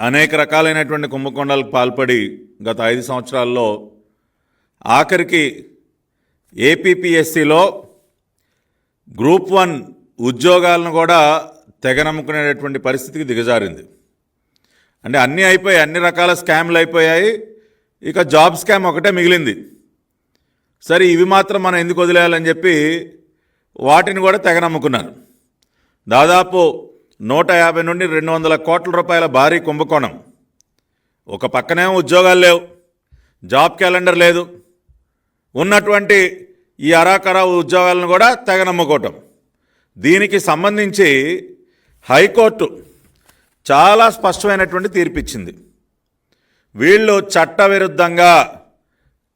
అనేక రకాలైనటువంటి కుంభకోణాలకు పాల్పడి గత ఐదు సంవత్సరాల్లో ఆఖరికి ఏపీపీఎస్సిలో గ్రూప్ వన్ ఉద్యోగాలను కూడా తెగనమ్ముకునేటటువంటి పరిస్థితికి దిగజారింది. అంటే అన్నీ అయిపోయాయి అన్ని రకాల స్కామ్లు అయిపోయాయి ఇక జాబ్ స్కామ్ ఒకటే మిగిలింది. సరే ఇవి మాత్రం మనం ఎందుకు వదిలేయాలని చెప్పి వాటిని కూడా తెగనమ్ముకున్నారు. దాదాపు నూట యాభై నుండి రెండు వందల కోట్ల రూపాయల భారీ కుంభకోణం. ఒక పక్కనేమో ఉద్యోగాలు లేవు జాబ్ క్యాలెండర్ లేదు. ఉన్నటువంటి ఈ అరాకరా ఉద్యోగాలను కూడా తెగ నమ్ముకోవటం దీనికి సంబంధించి హైకోర్టు చాలా స్పష్టమైనటువంటి తీర్పిచ్చింది. వీళ్ళు చట్టవిరుద్ధంగా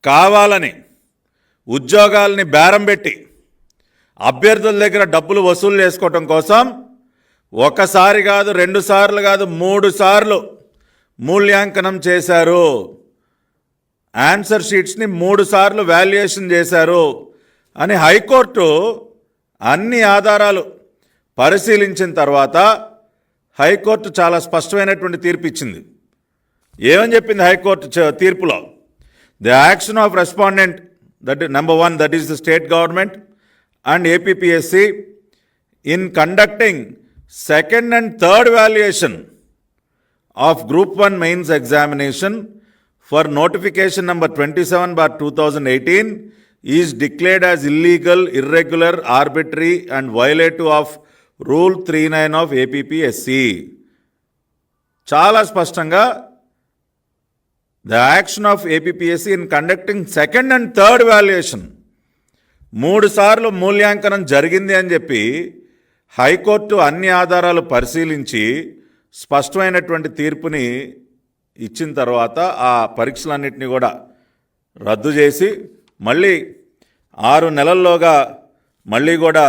కావాలని ఉద్యోగాల్ని బేరం పెట్టి అభ్యర్థుల దగ్గర డబ్బులు వసూలు చేసుకోవటం కోసం ఒకసారి కాదు రెండు సార్లు కాదు మూడు సార్లు మూల్యాంకనం చేశారు. ఆన్సర్ షీట్స్ని మూడు సార్లు వాల్యుయేషన్ చేశారు అని హైకోర్టు అన్ని ఆధారాలు పరిశీలించిన తర్వాత హైకోర్టు చాలా స్పష్టమైనటువంటి తీర్పు ఇచ్చింది ఏమని చెప్పింది హైకోర్టు తీర్పులో? The action of respondent that number one that is the state government and APPSC in conducting second and third valuation of group one mains examination for notification number twenty seven bar two thousand eighteen is declared as illegal irregular arbitrary and violative of rule three nine of APPSC చాలా స్పష్టంగా the action of APPSC in conducting second and third valuation మూడు సార్లు మూల్యాంకనం జరిగింది అని చెప్పి high court అన్ని ఆధారాలు పరిశీలించి స్పష్టమైనటువంటి తీర్పుని ఇచ్చిన తర్వాత ఆ పరీక్షలన్నింటినీ కూడా రద్దు చేసి మళ్ళీ ఆరు నెలల్లోగా మళ్ళీ కూడా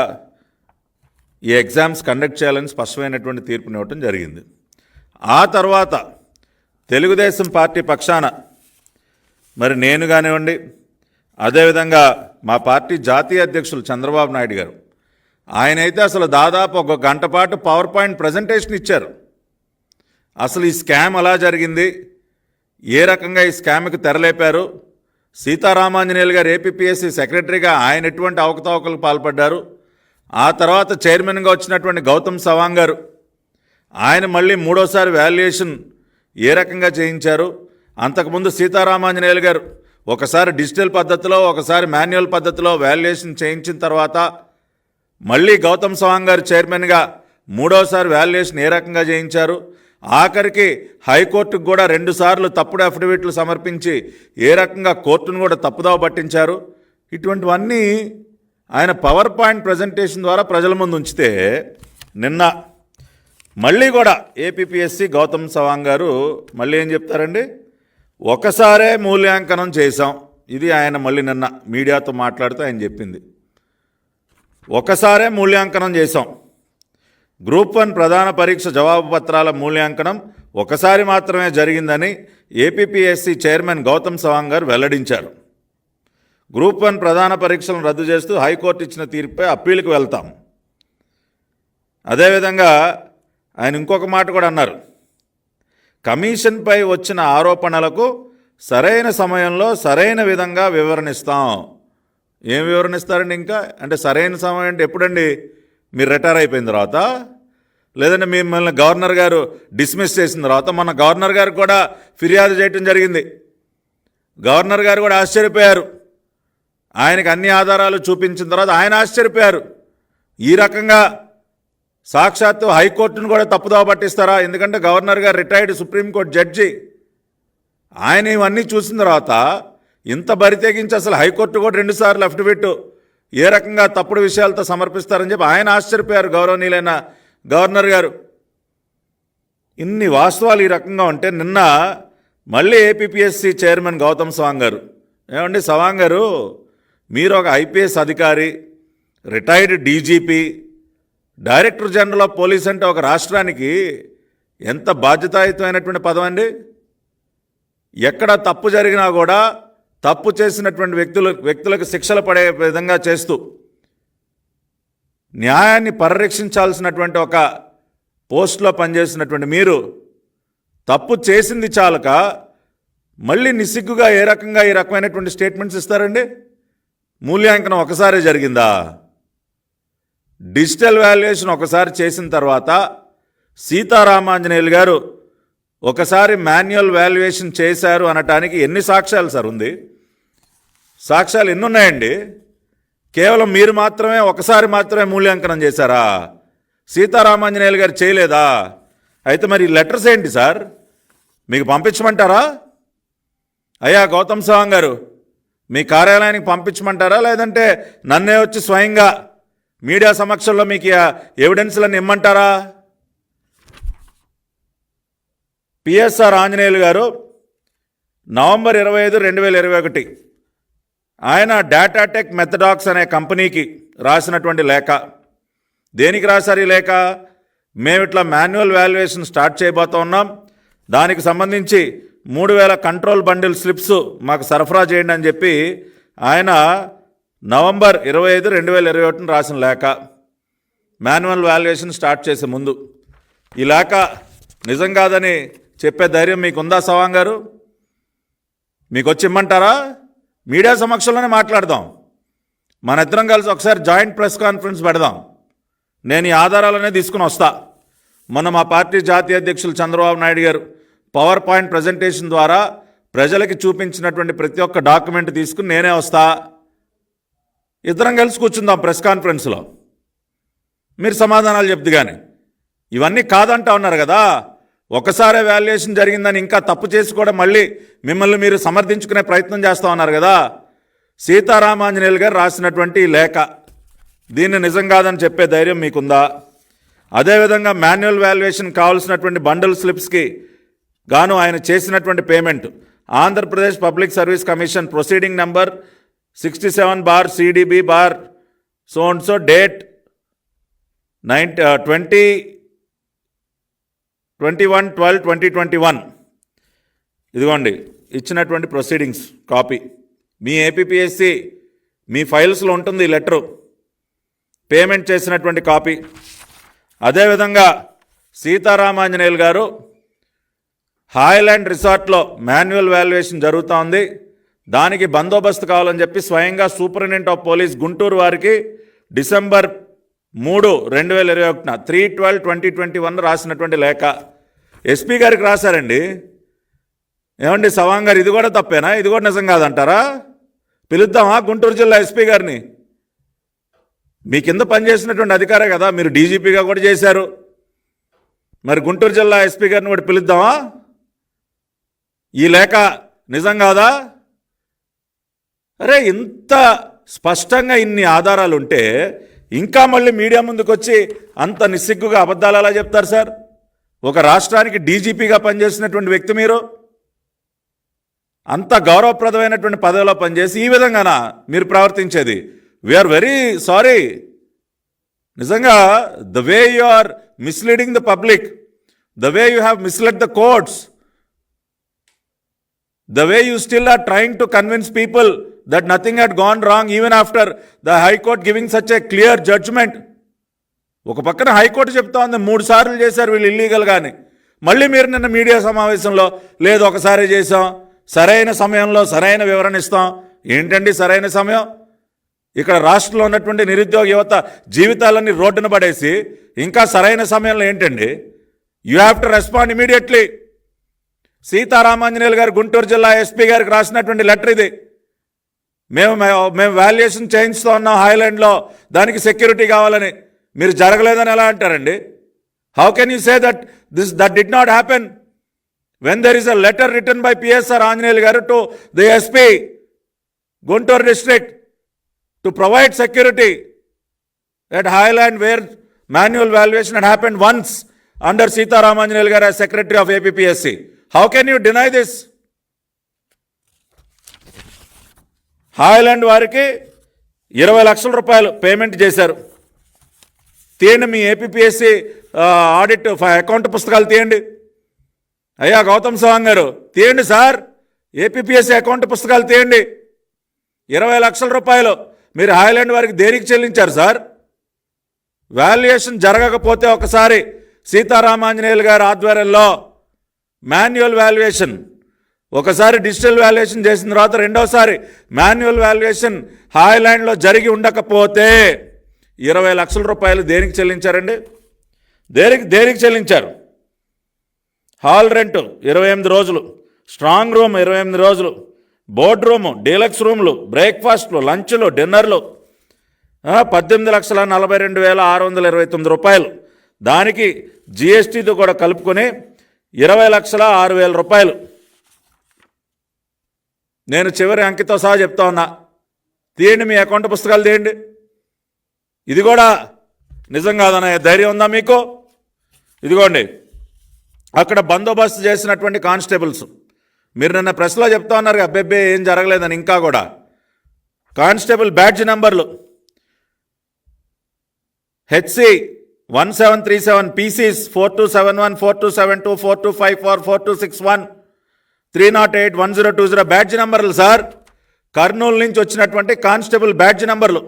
ఈ ఎగ్జామ్స్ కండక్ట్ చేయాలని స్పష్టమైనటువంటి తీర్పుని ఇవ్వటం జరిగింది. ఆ తర్వాత తెలుగుదేశం పార్టీ పక్షాన మరి నేను కానివ్వండి అదేవిధంగా మా పార్టీ జాతీయ అధ్యక్షులు చంద్రబాబు నాయుడు గారు ఆయన అయితే అసలు దాదాపు ఒక గంట పాటు పవర్ పాయింట్ ప్రజెంటేషన్ ఇచ్చారు. అసలు ఈ స్కామ్ ఎలా జరిగింది. ఏ రకంగా ఈ స్కామ్కి తెరలేపారు? సీతారామాంజనేయులు గారు ఏపీఎస్సి సెక్రటరీగా ఆయన ఎటువంటి అవకతవకలకు పాల్పడ్డారు? ఆ తర్వాత చైర్మన్గా వచ్చినటువంటి గౌతమ్ సవాంగ్ గారు ఆయన మళ్ళీ మూడోసారి వాల్యుయేషన్ ఏ రకంగా చేయించారు? అంతకుముందు సీతారామాంజనేయులు గారు ఒకసారి డిజిటల్ పద్ధతిలో ఒకసారి మాన్యువల్ పద్ధతిలో వాల్యుయేషన్ చేయించిన తర్వాత మళ్ళీ గౌతమ్ సవాంగ్ గారు చైర్మన్గా మూడోసారి వాల్యుయేషన్ ఏ రకంగా చేయించారు? ఆఖరికి హైకోర్టుకు కూడా రెండుసార్లు తప్పుడు అఫిడవిట్లు సమర్పించి ఏ రకంగా కోర్టును కూడా తప్పుదావ పట్టించారు? ఇటువంటివన్నీ ఆయన పవర్ పాయింట్ ప్రజెంటేషన్ ద్వారా ప్రజల ముందు ఉంచితే నిన్న మళ్ళీ కూడా ఏపీఎస్సి గౌతమ్ సవాంగ్ గారు మళ్ళీ ఏం చెప్తారండి? ఒకసారే మూల్యాంకనం చేశాం. ఇది ఆయన మళ్ళీ నిన్న మీడియాతో మాట్లాడుతూ ఆయన చెప్పింది. ఒకసారే మూల్యాంకనం చేశాం. గ్రూప్ వన్ ప్రధాన పరీక్ష జవాబు పత్రాల మూల్యాంకనం ఒకసారి మాత్రమే జరిగిందని ఏపీపీఎస్సీ చైర్మన్ గౌతమ్ సవాంగ్ గారు వెల్లడించారు. గ్రూప్ వన్ ప్రధాన పరీక్షలను రద్దు చేస్తూ హైకోర్టు ఇచ్చిన తీర్పుపై అప్పీలుకు వెళ్తాం. అదేవిధంగా ఆయన ఇంకొక మాట కూడా అన్నారు. కమిషన్పై వచ్చిన ఆరోపణలకు సరైన సమయంలో సరైన విధంగా వివరణిస్తాం ఏం వివరణిస్తారండి ఇంకా? అంటే సరైన సమయం అంటే ఎప్పుడండి? మీరు రిటైర్ అయిపోయిన తర్వాత? లేదంటే మిమ్మల్ని గవర్నర్ గారు డిస్మిస్ చేసిన తర్వాత? మన గవర్నర్ గారు కూడా ఫిర్యాదు చేయటం జరిగింది. గవర్నర్ గారు కూడా ఆశ్చర్యపోయారు. ఆయనకు అన్ని ఆధారాలు చూపించిన తర్వాత ఆయన ఆశ్చర్యపోయారు. ఈ రకంగా సాక్షాత్తు హైకోర్టును కూడా తప్పుదోవ పట్టిస్తారా? ఎందుకంటే గవర్నర్ గారు రిటైర్డ్ సుప్రీంకోర్టు జడ్జి. ఆయన ఇవన్నీ చూసిన తర్వాత ఇంత బరి తెగించి అసలు హైకోర్టు కూడా రెండుసార్లు అఫిడవిట్ ఏ రకంగా తప్పుడు విషయాలతో సమర్పిస్తారని చెప్పి ఆయన ఆశ్చర్యపోయారు గౌరవనీయులైన గవర్నర్ గారు. ఇన్ని వాస్తవాలు ఈ రకంగా ఉంటే నిన్న మళ్ళీ ఏపీఎస్సి చైర్మన్ గౌతమ్ సవాంగ్ గారు. ఏమండి సవాంగ్ గారు మీరు ఒక ఐపీఎస్ అధికారి retired DGP director general of police అంటే ఒక రాష్ట్రానికి ఎంత బాధ్యతాయుతమైనటువంటి పదం అండి? ఎక్కడ తప్పు జరిగినా కూడా తప్పు చేసినటువంటి వ్యక్తులు వ్యక్తులకు శిక్షలు పడే విధంగా చేస్తూ న్యాయాన్ని పరిరక్షించాల్సినటువంటి ఒక పోస్ట్లో పనిచేసినటువంటి మీరు తప్పు చేసింది చాలక మళ్ళీ నిస్సిగ్గుగా ఏ రకంగా ఈ రకమైనటువంటి స్టేట్మెంట్స్ ఇస్తారండి? మూల్యాంకనం ఒకసారి జరిగిందా? డిజిటల్ వాల్యుయేషన్ ఒకసారి చేసిన తర్వాత సీతారామాంజనేయులు గారు ఒకసారి మాన్యువల్ వాల్యుయేషన్ చేశారు అనటానికి ఎన్ని సాక్ష్యాలు సార్ ఉంది? సాక్ష్యాలు ఎన్ని ఉన్నాయండి కేవలం మీరు మాత్రమే ఒకసారి మాత్రమే మూల్యాంకనం చేశారా? సీతారామాంజనేయులు గారు చేయలేదా? అయితే మరి లెటర్స్ ఏంటి సార్? మీకు పంపించమంటారా? అయ్యా గౌతమ్ సవాంగ్ గారు మీ కార్యాలయానికి పంపించమంటారా? లేదంటే నన్నే వచ్చి స్వయంగా మీడియా సమక్షంలో మీకు ఎవిడెన్స్లను ఇమ్మంటారా? పిఎస్ఆర్ ఆంజనేయులు గారు నవంబర్ ఇరవై ఐదు రెండు వేల ఇరవై ఒకటి. ఆయన డేటాటెక్ మెథడాక్స్ అనే కంపెనీకి రాసినటువంటి లేఖ. దేనికి రాశారు ఈ లేఖ? మేము ఇట్లా మాన్యువల్ వాల్యుయేషన్ స్టార్ట్ చేయబోతా ఉన్నాం. దానికి సంబంధించి మూడు వేల కంట్రోల్ బండిల్ స్లిప్స్ మాకు సరఫరా చేయండి అని చెప్పి ఆయన నవంబర్ ఇరవై ఐదు రెండు వేల ఇరవై ఒకటిని రాసిన లేఖ. మాన్యువల్ వాల్యుయేషన్ స్టార్ట్ చేసే ముందు. ఈ లేఖ నిజం కాదని చెప్పే ధైర్యం మీకుందా సవాంగ్ గారు మీకు వచ్చి ఇమ్మంటారా? మీడియా సమక్షంలోనే మాట్లాడదాం. మన ఇద్దరం కలిసి ఒకసారి జాయింట్ ప్రెస్ కాన్ఫరెన్స్ పెడదాం. నేను ఈ ఆధారాలనే తీసుకుని వస్తా. మొన్న మా పార్టీ జాతీయ అధ్యక్షులు చంద్రబాబు నాయుడు గారు పవర్ పాయింట్ ప్రజెంటేషన్ ద్వారా ప్రజలకి చూపించినటువంటి ప్రతి ఒక్క డాక్యుమెంట్ తీసుకుని నేనే వస్తా. ఇద్దరం కలిసి కూర్చుందాం ప్రెస్ కాన్ఫరెన్స్లో. మీరు సమాధానాలు చెప్తు కానీ ఇవన్నీ కాదంటా ఉన్నారు కదా. ఒకసారి వాల్యుయేషన్ జరిగిందని ఇంకా తప్పు చేసి కూడా మళ్ళీ మిమ్మల్ని మీరు సమర్థించుకునే ప్రయత్నం చేస్తూ ఉన్నారు కదా? సీతారామాంజనేయులు గారు రాసినటువంటి లేఖ. దీన్ని నిజం కాదని చెప్పే ధైర్యం మీకుందా? అదేవిధంగా మాన్యువల్ వాల్యుయేషన్ కావాల్సినటువంటి బండల్ స్లిప్స్కి గాను ఆయన చేసినటువంటి payment. Andhra Pradesh public service commission proceeding number sixty seven bar CDB bar so and so date nine twenty twenty one twelve twenty twenty one. ఇదిగోండి ఇచ్చినటువంటి ప్రొసీడింగ్స్ కాపీ. మీ ఏపీఎస్సి మీ ఫైల్స్లో ఉంటుంది ఈ లెటరు. పేమెంట్ చేసినటువంటి కాపీ. అదేవిధంగా సీతారామాంజనేయులు గారు హాయ్లాండ్ రిసార్ట్లో మాన్యువల్ వాల్యుయేషన్ జరుగుతూ ఉంది. దానికి బందోబస్తు కావాలని చెప్పి స్వయంగా సూపరింటెండెంట్ ఆఫ్ పోలీస్ గుంటూరు వారికి డిసెంబర్ మూడు రెండు వేల ఇరవై ఒకటిన three twelve twenty twenty one రాసినటువంటి లేఖ. ఎస్పీ గారికి రాశారండి. ఏమండి సవాంగ్ గారు ఇది కూడా తప్పేనా? ఇది కూడా నిజం కాదంటారా? పిలుద్దామా గుంటూరు జిల్లా ఎస్పీ గారిని? మీ కింద పనిచేసినటువంటి అధికారే కదా మీరు డీజీపీగా కూడా చేశారు. మరి గుంటూరు జిల్లా ఎస్పీ గారిని కూడా పిలుద్దామా? ఈ లేఖ నిజం కాదా? అరే ఇంత స్పష్టంగా ఇన్ని ఆధారాలు ఉంటే ఇంకా మళ్ళీ మీడియా ముందుకు వచ్చి అంత నిస్సిగ్గుగా అబద్ధాలు అలా చెప్తారు సార్? ఒక రాష్ట్రానికి డీజీపీగా పనిచేసినటువంటి వ్యక్తి మీరు? అంత గౌరవప్రదమైనటువంటి పదవిలో పనిచేసి ఈ విధంగాన మీరు ప్రవర్తించేది. వీఆర్ వెరీ సారీ నిజంగా the way you are misleading the public the way you have misled the courts the way you still are trying to convince people that nothing had gone wrong even after the high court giving such a clear judgment. ఒక పక్కన high court చెప్తా ఉంది మూడు సార్లు చేశారు వీళ్ళు illegal కానీ మళ్ళీ మీరు నిన్న మీడియా సమావేశంలో లేదు ఒకసారి చేసాం సరైన సమయంలో సరైన వివరణ ఇస్తాం. ఏంటండి సరైన సమయం? ఇక్కడ రాష్ట్రంలో ఉన్నటువంటి నిరుద్యోగ యువత జీవితాలన్నీ రోడ్డున పడేసి ఇంకా సరైన సమయంలో ఏంటండి? You have to respond immediately Sitaramanjaneyulu garu Guntur జిల్లా ఎస్పీ గారికి రాసినటువంటి లెటర్ ఇది. మేము మేము వాల్యుయేషన్ చేయించుతూ ఉన్నాం హైలాండ్లో దానికి సెక్యూరిటీ కావాలని. మీరు జరగలేదని ఎలా అంటారండి? How can you say that this that did not happen when there is a letter return by PSR Anjaneyulu garu to the SP Guntur district to provide security at Haailand where manual valuation and happen once under Sitaramanjaneyulu garu secretary of APSC how can you deny this Haailand వారికి ఇరవై లక్షల రూపాయలు payment చేశారు. తీయండి మీ APSC audit account పుస్తకాలు తీయండి. అయ్యా గౌతమ్ సవాంగ్ గారు తీయండి సార్. ఏపీఎస్సి అకౌంట్ పుస్తకాలు తీయండి. ఇరవై లక్షల రూపాయలు. మీరు హాయ్లాండ్ వారికి దేనికి చెల్లించారు సార్? వాల్యుయేషన్ జరగకపోతే ఒకసారి సీతారామాంజనేయులు గారి ఆధ్వర్యంలో మాన్యువల్ వాల్యుయేషన్ ఒకసారి డిజిటల్ వాల్యుయేషన్ చేసిన తర్వాత రెండోసారి మాన్యువల్ వాల్యుయేషన్ హాయ్లాండ్లో జరిగి ఉండకపోతే ఇరవై లక్షల రూపాయలు దేనికి చెల్లించారండి? దేనికి దేనికి చెల్లించారు? హాల్ రెంట్ ఇరవై ఎనిమిది రోజులు స్ట్రాంగ్ రూమ్ ఇరవై ఎనిమిది రోజులు బోర్డ్ రూము డీలక్స్ రూమ్లు బ్రేక్ఫాస్ట్లు లంచ్లు డిన్నర్లు పద్దెనిమిది లక్షల నలభై రెండు వేల ఆరు వందల ఇరవై తొమ్మిది రూపాయలు. దానికి జిఎస్టీతో కూడా కలుపుకొని ఇరవై లక్షల ఆరు వేల రూపాయలు. నేను చివరి అంకితో సహా చెప్తా ఉన్నా. తీయండి మీ అకౌంట్ పుస్తకాలు తీయండి. ఇది కూడా నిజం కాదన్న ధైర్యం ఉందా మీకు? ఇదిగోండి. అక్కడ బందోబస్తు చేసినటువంటి కానిస్టేబుల్స్. మీరు నిన్న ప్రెస్లో చెప్తా ఉన్నారు అబ్బెబ్బే ఏం జరగలేదని ఇంకా కూడా. కానిస్టేబుల్ బ్యాడ్జ్ నెంబర్లు. HC one seven three seven PCs four two seven one four two seven two four two five four four two six one. Three not eight one zero two zero badge నెంబర్లు sir. Kurnool నుంచి వచ్చినటువంటి constable badge నెంబర్లు.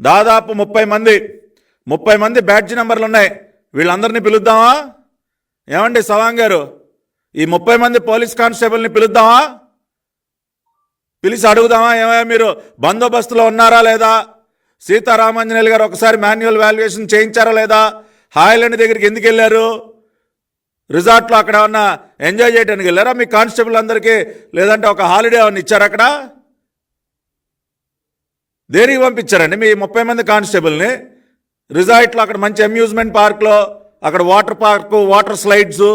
దాదాపు ముప్పై మంది ముప్పై మంది badge నెంబర్లు ఉన్నాయి. వీళ్ళందరినీ పిలుద్దామా? ఏమండి సవాంగ్ గారు? ఈ ముప్పై మంది పోలీస్ కానిస్టేబుల్ని పిలుద్దామా? పిలిచి అడుగుదామా? ఏమయ్యా మీరు బందోబస్తులో ఉన్నారా లేదా? సీతారామాంజనేయులు గారు ఒకసారి మాన్యువల్ వాల్యుయేషన్ చేయించారా లేదా? హాయ్లాండ్ దగ్గరికి ఎందుకు వెళ్ళారు? రిసార్ట్లో అక్కడ ఏమన్నా ఎంజాయ్ చేయడానికి వెళ్ళారా? మీ కానిస్టేబుల్ అందరికీ లేదంటే ఒక హాలిడే ఏమన్నా ఇచ్చారు అక్కడ? దేనికి పంపించారండి మీ ముప్పై మంది కానిస్టేబుల్ని? రిజార్ట్లో అక్కడ మంచి అమ్యూజ్మెంట్ పార్క్లో అక్కడ వాటర్ పార్కు వాటర్ స్లైడ్స్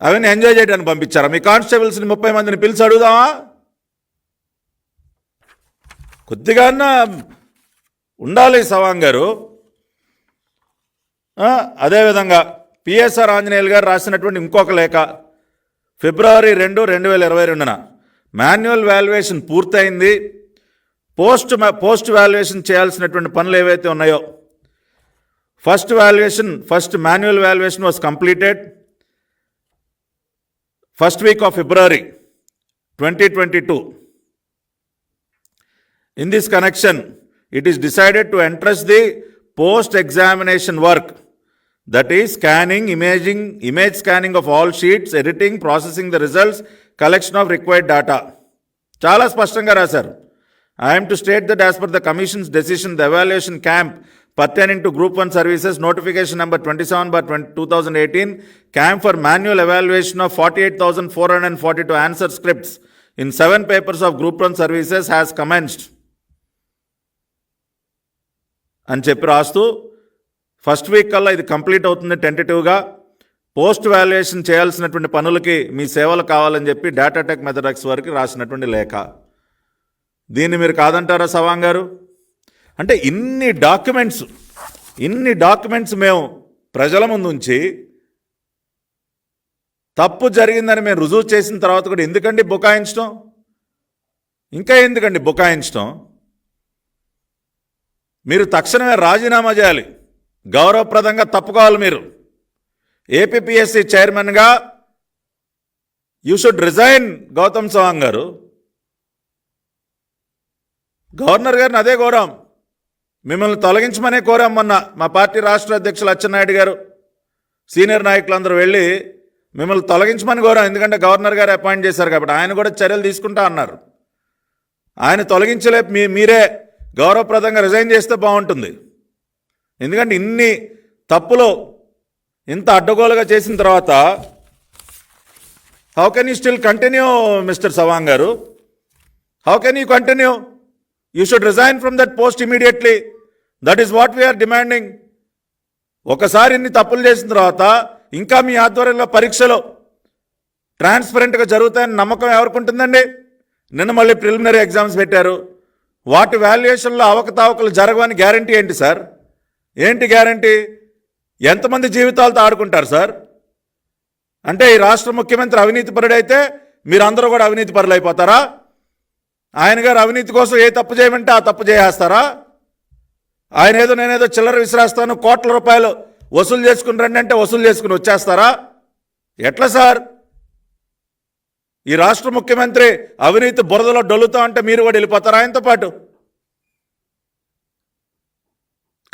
అవన్నీ ఎంజాయ్ చేయడానికి పంపించారా? మీ కానిస్టేబుల్స్ని ముప్పై మందిని పిలిచి అడుగుదామా? కొద్దిగా ఉండాలి సవాంగ్ గారు అదేవిధంగా పిఎస్ఆర్ ఆంజనేయులు గారు రాసినటువంటి ఇంకొక లేఖ ఫిబ్రవరి రెండు రెండు వేల ఇరవై రెండున మాన్యువల్ వాల్యుయేషన్ పూర్తయింది పోస్ట్ పోస్ట్ వాల్యుయేషన్ చేయాల్సినటువంటి పనులు ఏవైతే ఉన్నాయో first valuation first manual valuation was completed first week of February twenty twenty two. In this connection it is decided to entrust the post examination work that is scanning, imaging, image scanning of all sheets, editing, processing the results, collection of required data. చాలా స్పష్టంగా రాశారు I'm to state that as per the commission's decision the evaluation camp pertaining to group one services notification number twenty seven by twenty two thousand eighteen camp for manual evaluation of forty eight thousand four hundred and forty two answer scripts in seven papers of group one services has commenced అని చెప్పి రాస్తూ first week కల్లా ఇది complete అవుతుంది టెంటేటివ్గా. Post valuation చేయాల్సినటువంటి పనులకి మీ సేవలు కావాలని చెప్పి డేటాటెక్ మెథడాక్స్ వారికి రాసినటువంటి లేఖ. దీన్ని మీరు కాదంటారా సవాంగ్ గారు? అంటే ఇన్ని డాక్యుమెంట్స్ ఇన్ని డాక్యుమెంట్స్ మేము ప్రజల ముందు ఉంచి తప్పు జరిగిందని మేము రుజువు చేసిన తర్వాత కూడా ఎందుకండి బుకాయించడం ఇంకా ఎందుకండి బుకాయించడం మీరు తక్షణమే రాజీనామా చేయాలి. గౌరవప్రదంగా తప్పుకోవాలి మీరు. ఏపీఎస్సి చైర్మన్గా you should resign Gautam Sawang garu. Governor గారిని అదే కోరాం. మిమ్మల్ని తొలగించమనే కోరాం మొన్న మా పార్టీ రాష్ట్ర అధ్యక్షులు అచ్చెన్నాయుడు గారు. సీనియర్ నాయకులందరూ వెళ్ళి మిమ్మల్ని తొలగించమని కోరాం. ఎందుకంటే గవర్నర్ గారు అపాయింట్ చేశారు కాబట్టి ఆయన కూడా చర్యలు తీసుకుంటా అన్నారు. ఆయన తొలగించలే మీ మీరే గౌరవప్రదంగా రిజైన్ చేస్తే బాగుంటుంది. ఎందుకంటే ఇన్ని తప్పులు ఇంత అడ్డగోలుగా చేసిన తర్వాత how can you still continue mister Sawang garu? How can you continue you should resign from that post immediately that is what we're demanding ఒకసారి ఇన్ని తప్పులు చేసిన తర్వాత ఇంకా మీ ఆధ్వర్యంలో పరీక్షలు ట్రాన్స్పరెంట్గా జరుగుతాయని నమ్మకం ఎవరికి ఉంటుందండి? నిన్న మళ్ళీ ప్రిలిమినరీ ఎగ్జామ్స్ పెట్టారు. వాటి వాల్యుయేషన్లో అవకతవకలు జరగవని గ్యారంటీ ఏంటి సార్ ఏంటి గ్యారంటీ? ఎంతమంది జీవితాలతో ఆడుకుంటారు సార్? అంటే ఈ రాష్ట్ర ముఖ్యమంత్రి అవినీతి పరుడైతే మీరందరూ కూడా అవినీతి పరులు అయిపోతారా ఆయన గారు అవినీతి కోసం ఏ తప్పు చేయమంటే ఆ తప్పు చేసేస్తారా? ఆయన ఏదో నేనేదో చిల్లర విసిరేస్తాను కోట్ల రూపాయలు వసూలు చేసుకుని రండి అంటే వసూలు చేసుకుని వచ్చేస్తారా? ఎట్లా సార్? ఈ రాష్ట్ర ముఖ్యమంత్రి అవినీతి బురదలో డొల్లుతా అంటే మీరు కూడా వెళ్ళిపోతారా? ఆయనతో పాటు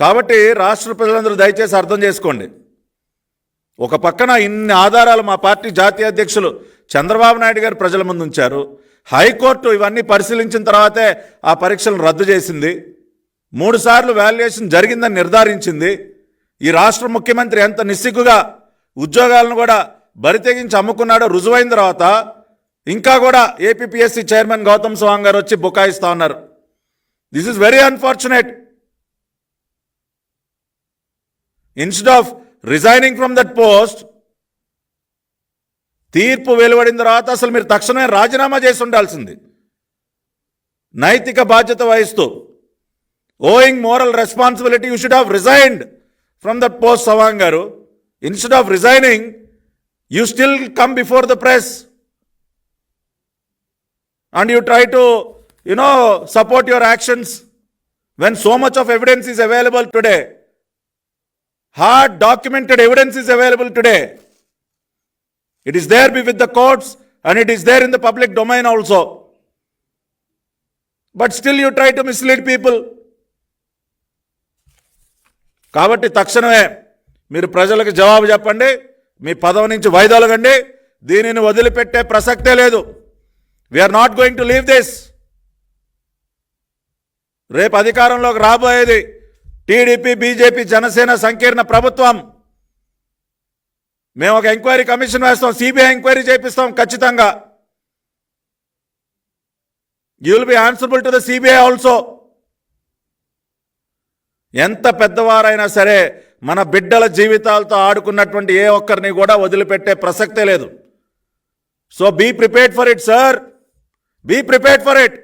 కాబట్టి రాష్ట్ర ప్రజలందరూ దయచేసి అర్థం చేసుకోండి. ఒక పక్కన ఇన్ని ఆధారాలు మా పార్టీ జాతీయ అధ్యక్షులు చంద్రబాబు నాయుడు గారు ప్రజల ముందు ఉంచారు. హైకోర్టు ఇవన్నీ పరిశీలించిన తర్వాతే ఆ పరీక్షలను రద్దు చేసింది. మూడుసార్లు వాల్యుయేషన్ జరిగిందని నిర్ధారించింది. ఈ రాష్ట్ర ముఖ్యమంత్రి ఎంత నిస్సిగ్గుగా ఉద్యోగాలను కూడా బరితెగించి అమ్ముకున్నాడో రుజువైన తర్వాత ఇంకా కూడా ఏపీపీఎస్సీ చైర్మన్ గౌతమ్ సవాంగ్ గారు వచ్చి బుకాయిస్తా ఉన్నారు. This is very unfortunate instead of resigning from that post తీర్పు వెలువడిన తర్వాత అసలు మీరు తక్షణమే రాజీనామా చేసి ఉండాల్సింది. నైతిక బాధ్యత వహిస్తూ owing moral responsibility you should have resigned from that post Sawang garu. Instead of resigning you still come before the press and you try to you know support your actions when so much of evidence is available today hard documented evidence is available today. It is there with the courts and it is there in the public domain also. But still you try to mislead people. కాబట్టి తక్షణమే మీరు ప్రజలకు జవాబు చెప్పండి మీ పదవి నుంచి వైదొలగండి దీనిని వదిలిపెట్టే ప్రసక్తే లేదు we're not going to leave this రేపు అధికారంలోకి రాబోయేది టీడీపీ బీజేపీ జనసేన సంకీర్ణ ప్రభుత్వం. మేము ఒక ఎంక్వైరీ కమిషన్ వేస్తాం సిబిఐ ఎంక్వైరీ చేపిస్తాం ఖచ్చితంగా. You will be answerable to the CBI also ఎంత పెద్దవారైనా సరే మన బిడ్డల జీవితాలతో ఆడుకున్నటువంటి ఏ ఒక్కరిని కూడా వదిలిపెట్టే ప్రసక్తే లేదు. So be prepared for it sir be prepared for it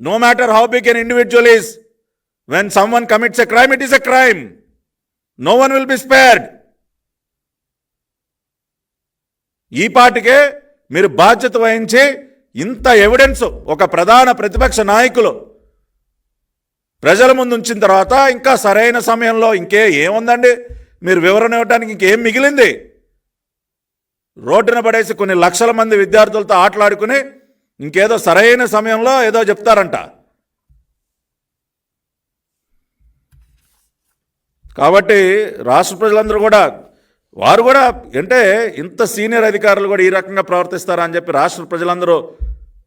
No matter how big an individual is, when someone commits a crime, it is a crime. No one will be spared. ఈ పాటికే మీరు బాధ్యత వహించి ఇంత evidence ఒక ప్రధాన ప్రతిపక్ష నాయకులు ప్రజల ముందు ఉంచిన తర్వాత ఇంకా సరైన సమయంలో ఇంకే ఏముందండి మీరు వివరణ ఇవ్వడానికి ఇంకేం మిగిలింది రోడ్డున పడేసి కొన్ని లక్షల మంది విద్యార్థులతో ఆటలాడుకుని ఇంకేదో సరైన సమయంలో ఏదో చెప్తారంట. కాబట్టి రాష్ట్ర ప్రజలందరూ కూడా వారు కూడా అంటే ఇంత సీనియర్ అధికారులు కూడా ఈ రకంగా ప్రవర్తిస్తారా అని చెప్పి రాష్ట్ర ప్రజలందరూ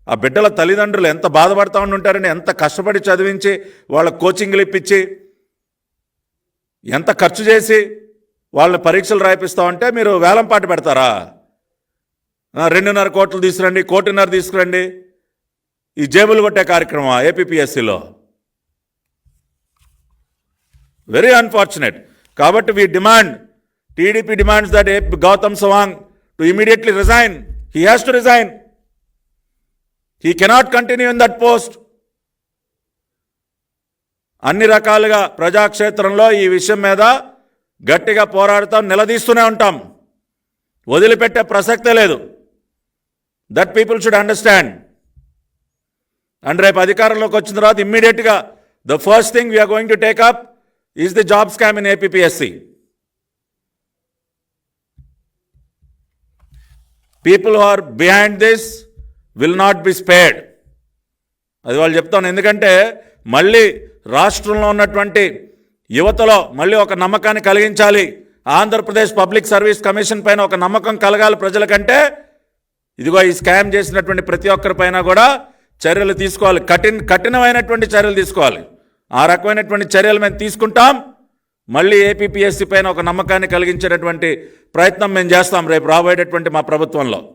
ఆ బిడ్డల తల్లిదండ్రులు ఎంత బాధపడతా ఉంటారని ఎంత కష్టపడి చదివించి వాళ్ళ కోచింగ్లు ఇప్పించి ఎంత ఖర్చు చేసి వాళ్ళని పరీక్షలు రాయిపిస్తామంటే మీరు వేలంపాటు పెడతారా? రెండున్నర కోట్లు తీసుకురండి కోటిన్నర తీసుకురండి. ఈ జేబులు కొట్టే కార్యక్రమం ఏపీఎస్సిలో వెరీ అన్ఫార్చునేట్ కాబట్టి we demand TDP demands that a Gautam Sawang to immediately resign he has to resign he cannot continue in that post అన్ని రకాలుగా ప్రజాక్షేత్రంలో ఈ విషయం మీద గట్టిగా పోరాడుతాం నిలదీస్తూనే ఉంటాం. వదిలిపెట్టే ప్రసక్తే లేదు. That people should understand and రేపు అధికారంలోకి వచ్చిన తర్వాత ఇమ్మీడియట్గా the first thing we are going to take up is the job scam in APSC people who are behind this will not be spared అది వాళ్ళు చెప్తాను. ఎందుకంటే మళ్ళీ రాష్ట్రంలో ఉన్నటువంటి యువతలో మళ్ళీ ఒక నమ్మకాన్ని కలిగించాలి. ఆంధ్రప్రదేశ్ పబ్లిక్ సర్వీస్ కమిషన్ పైన ఒక నమ్మకం కలగాలి ప్రజలకంటే ఇదిగో ఈ స్కామ్ చేసినటువంటి ప్రతి ఒక్కరి పైన కూడా చర్యలు తీసుకోవాలి. కఠిన కఠినమైనటువంటి చర్యలు తీసుకోవాలి. ఆ రకమైనటువంటి చర్యలు మేము తీసుకుంటాం. మళ్ళీ ఏపీపీఎస్సీ పైన ఒక నమ్మకాన్ని కలిగించేటటువంటి ప్రయత్నం మేము చేస్తాం రేపు రాబోయేటటువంటి మా ప్రభుత్వంలో.